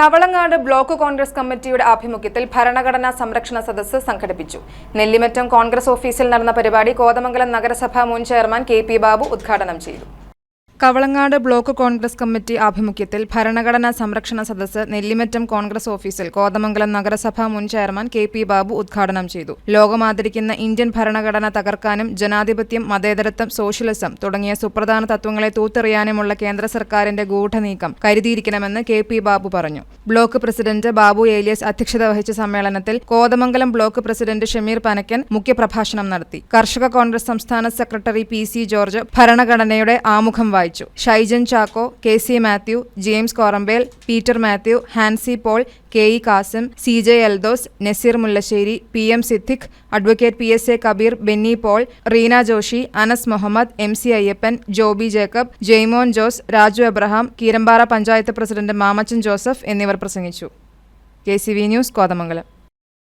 Kavalangad block Congress കമ്മിറ്റിയുടെ ആഭിമുഖ്യത്തിൽ ഭരണഘടനാ സംരക്ഷണ സദസ്സ് സംഘടിപ്പിച്ചു. നെല്ലിമറ്റം കോൺഗ്രസ് ഓഫീസിൽ നടന്ന പരിപാടി കോതമംഗലം നഗരസഭ മുൻ ചെയർമാൻ കെ ബാബു ഉദ്ഘാടനം ചെയ്തു. കവളങ്ങാട് ബ്ലോക്ക് കോൺഗ്രസ് കമ്മിറ്റി ആഭിമുഖ്യത്തിൽ ഭരണഘടനാ സംരക്ഷണ സദസ്സ് നെല്ലിമറ്റം കോൺഗ്രസ് ഓഫീസിൽ കോതമംഗലം നഗരസഭാ മുൻ ചെയർമാൻ കെ പി ബാബു ഉദ്ഘാടനം ചെയ്തു. ലോകമാദരിക്കുന്ന ഇന്ത്യൻ ഭരണഘടന തകർക്കാനും ജനാധിപത്യം മതേതരത്വം സോഷ്യലിസം തുടങ്ങിയ സുപ്രധാന തത്വങ്ങളെ തൂത്തെറിയാനുമുള്ള കേന്ദ്ര സർക്കാരിന്റെ ഗൂഢനീക്കം കരുതിയിരിക്കണമെന്ന് കെ പി ബാബു പറഞ്ഞു. ബ്ലോക്ക് പ്രസിഡന്റ് ബാബു ഏലിയസ് അധ്യക്ഷത വഹിച്ച സമ്മേളനത്തിൽ കോതമംഗലം ബ്ലോക്ക് പ്രസിഡന്റ് ഷമീർ പനക്കൻ മുഖ്യപ്രഭാഷണം നടത്തി. കർഷക കോൺഗ്രസ് സംസ്ഥാന സെക്രട്ടറി പി സി ജോർജ് ഭരണഘടനയുടെ ആമുഖം വായിച്ചു. Shaijan Chacko K C Mathew James Korambel Peter Mathew Hansi Paul K E Kasim C J Eldhose Nazeer Mullassery P M Siddique advocate P S A Kabeer Benny Paul Reena Joshi Anas Muhammad M C Ayyappan Joby Jacob Jaimon Jose Raju Abraham Keerampara panchayat president Mamachan Joseph എന്നിവർ പ്രസംഗിച്ചു. K C V news Kothamangalam.